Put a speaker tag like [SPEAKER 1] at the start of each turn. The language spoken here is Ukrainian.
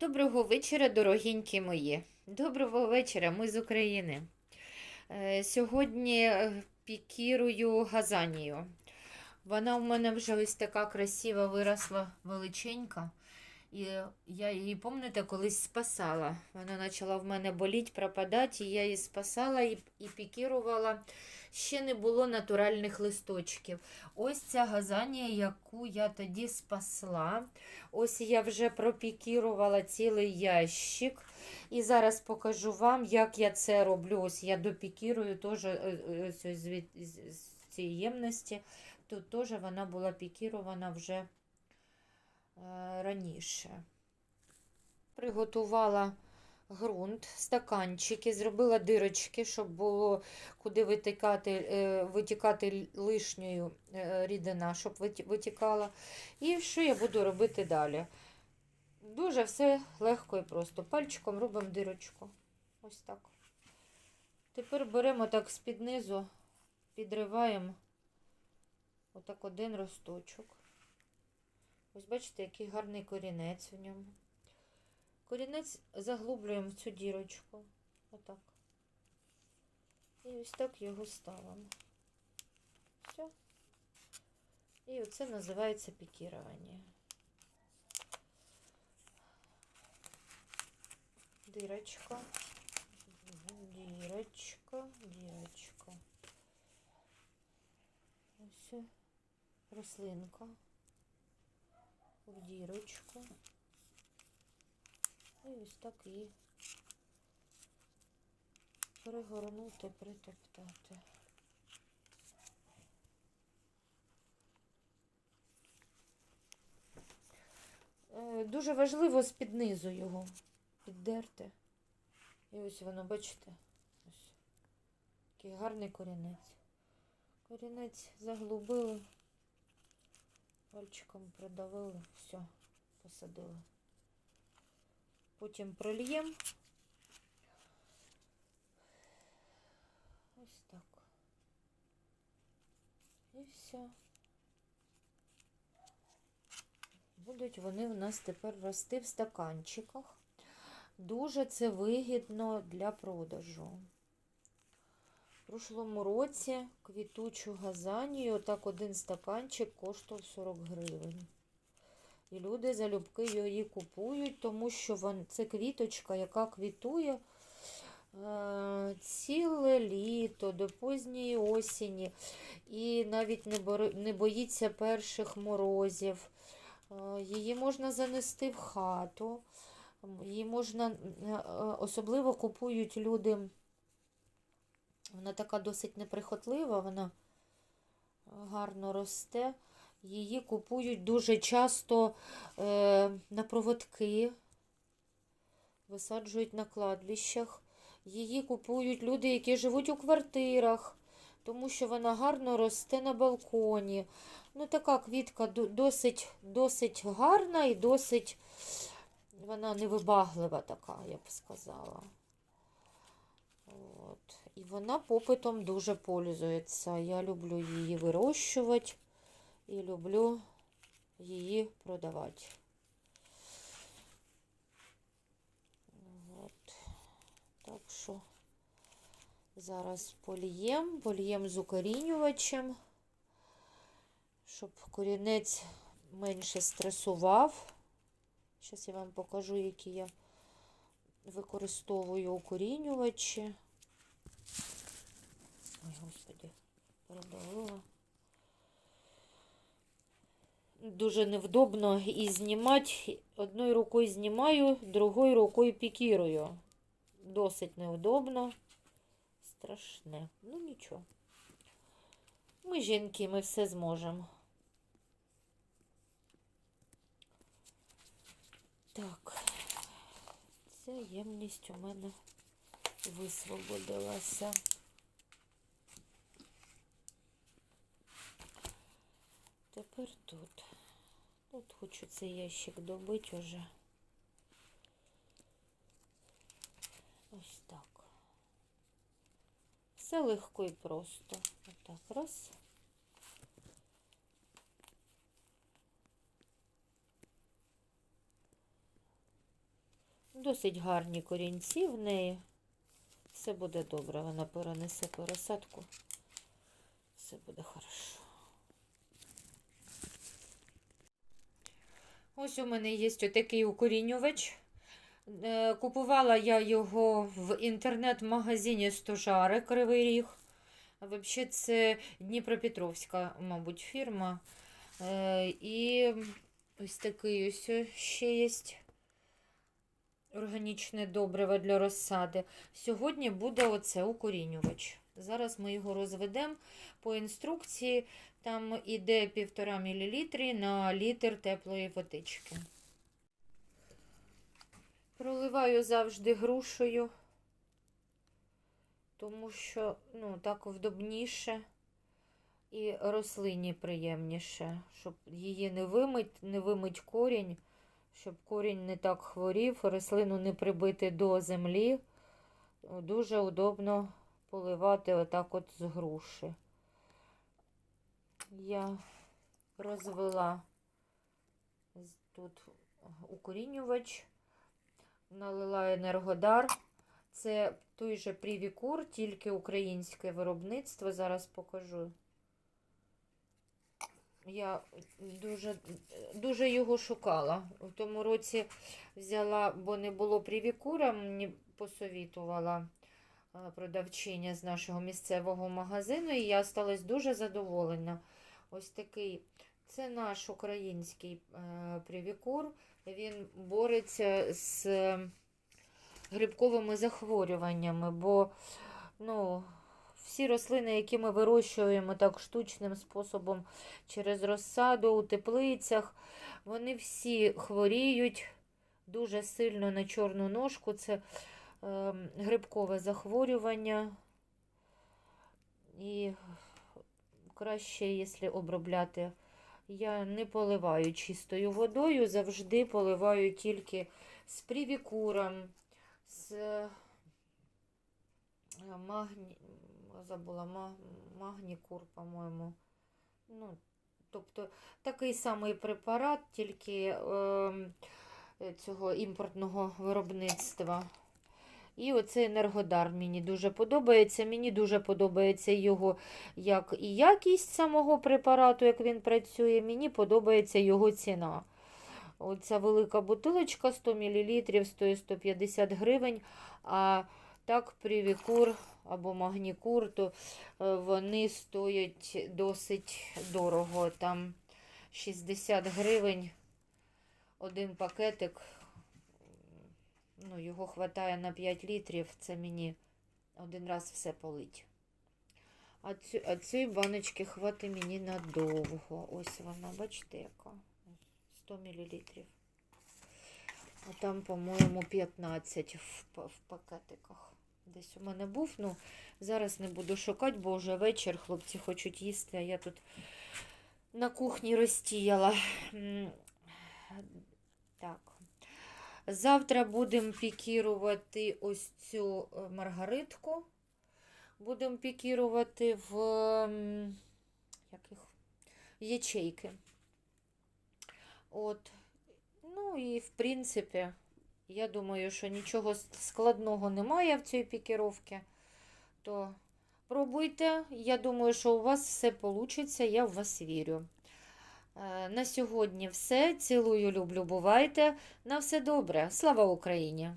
[SPEAKER 1] Доброго вечора, дорогінькі мої. Доброго вечора, ми з України. Е, Сьогодні е, пікірую газанію. Вона у мене вже ось така красива виросла величенька. І я її, пам'ятаєте, колись спасала. Вона почала в мене боліти, пропадати, і я її спасала і, і пікірувала. Ще не було натуральних листочків. Ось ця газанія, яку я тоді спасла. Ось я вже пропікірувала цілий ящик. І зараз покажу вам, як я це роблю. Ось я допікірую теж е, е, ось ось з цієї ємності. Тут теж вона була пікірована вже раніше. Приготувала ґрунт, стаканчики, зробила дирочки, щоб було куди витікати, е, витікати лишньою е, рідина, щоб витікала. І що я буду робити далі? Дуже все легко і просто. Пальчиком робимо дирочку. Ось так. Тепер беремо так з-під низу, підриваємо отак один росточок. Ось бачите, який гарний корінець в ньому. Корінець заглублюємо в цю дірочку. Отак. І ось так його ставимо. Все. І оце називається пікірування. Дырочка, дырочка, дырочка. Ось рослинка в дірочку. І ось так її перегорнути, притоптати. Е, Дуже важливо з-під низу його піддерти. І ось воно, бачите, ось такий гарний корінець. Корінець заглубили, пальчиком придавили, все, посадили. Потім прольємо. Ось так. І все. Будуть вони у нас тепер рости в стаканчиках. Дуже це вигідно для продажу. Прошлому році квітучу газанію, отак один стаканчик коштував 40 гривень. І люди залюбки її купують, тому що це квіточка, яка квітує е, ціле літо до позньої осені. І навіть не боїться перших морозів. Е, її можна занести в хату. Її можна, е, особливо купують люди, вона така досить неприхотлива, вона гарно росте. Її купують дуже часто е, на проводки, висаджують на кладбищах. Її купують люди, які живуть у квартирах, тому що вона гарно росте на балконі. Ну, така квітка досить, досить гарна і досить вона невибаглива така, я б сказала. От. І вона попитом дуже пользується. Я люблю її вирощувати і люблю її продавати. От. Так що зараз полієм, полієм з укорінювачем, щоб корінець менше стресував. Зараз я вам покажу, які я використовую укорінювачі. Ой, господи, передавила. Дуже невдобно і знімати. Одною рукою знімаю, другою рукою пікірую. Досить невдобно. Страшне. Ну нічого. Ми жінки, ми все зможемо. Так, ця ємність у мене висвободилася. Тепер тут. Тут хочу цей ящик добити уже. Ось так. Все легко і просто. Отак, раз. Досить гарні корінці в неї. Все буде добре, вона перенесе пересадку. Все буде хорошо. Ось у мене є отакий укорінювач. Е, Купувала я його в інтернет-магазині Стожари Кривий Ріг. Взагалі, це Дніпропетровська, мабуть, фірма. Е, І ось такий ось ще є органічне добриво для розсади. Сьогодні буде оце укорінювач. Зараз ми його розведемо по інструкції. Там іде 1,5 мл на літр теплої водички. Проливаю завжди грушею, тому що ну, так вдобніше і рослині приємніше, щоб її не вимить, не вимить корінь, щоб корінь не так хворів, рослину не прибити до землі. Дуже удобно поливати отак от з груші. Я розвела тут укорінювач, налила енергодар. Це той же привікур, тільки українське виробництво. Зараз покажу. Я дуже, дуже його шукала. В тому році взяла, бо не було привікура, мені посовітувала продавчиня з нашого місцевого магазину, і я сталася дуже задоволена. Ось такий це наш український привікур. Він бореться з грибковими захворюваннями, бо ну, всі рослини, які ми вирощуємо так штучним способом через розсаду у теплицях, вони всі хворіють дуже сильно на чорну ножку. Це е, грибкове захворювання. І краще, якщо обробляти. Я не поливаю чистою водою, завжди поливаю тільки з привікуром, з магні... забула магнікур, по-моєму. Ну, тобто такий самий препарат, тільки е, цього імпортного виробництва. І оцей енергодар мені дуже подобається. Мені дуже подобається його як і якість самого препарату, як він працює. Мені подобається його ціна. Оця велика бутилочка 100 мл стоїть 150 гривень. А так, привікур або магнікур, то е, вони стоять досить дорого. Там 60 гривень один пакетик. Ну, Його вистачає на 5 літрів, це мені один раз все полить. А, цю, а цієї баночки хватить мені надовго. Ось вона, бачите, яка? 100 мл. А там, по-моєму, 15 в, в пакетиках. Десь у мене був. Ну, зараз не буду шукати, бо вже вечір хлопці хочуть їсти, а я тут на кухні розтіяла. Так. Завтра будемо пікірувати ось цю маргаритку. Будемо пікірувати в яких? ячейки. От. Ну і, в принципі, я думаю, що нічого складного немає в цій пікіровці. То пробуйте. Я думаю, що у вас все вийде, я в вас вірю. Е, на сьогодні все. Цілую, люблю, бувайте. На все добре. Слава Україні!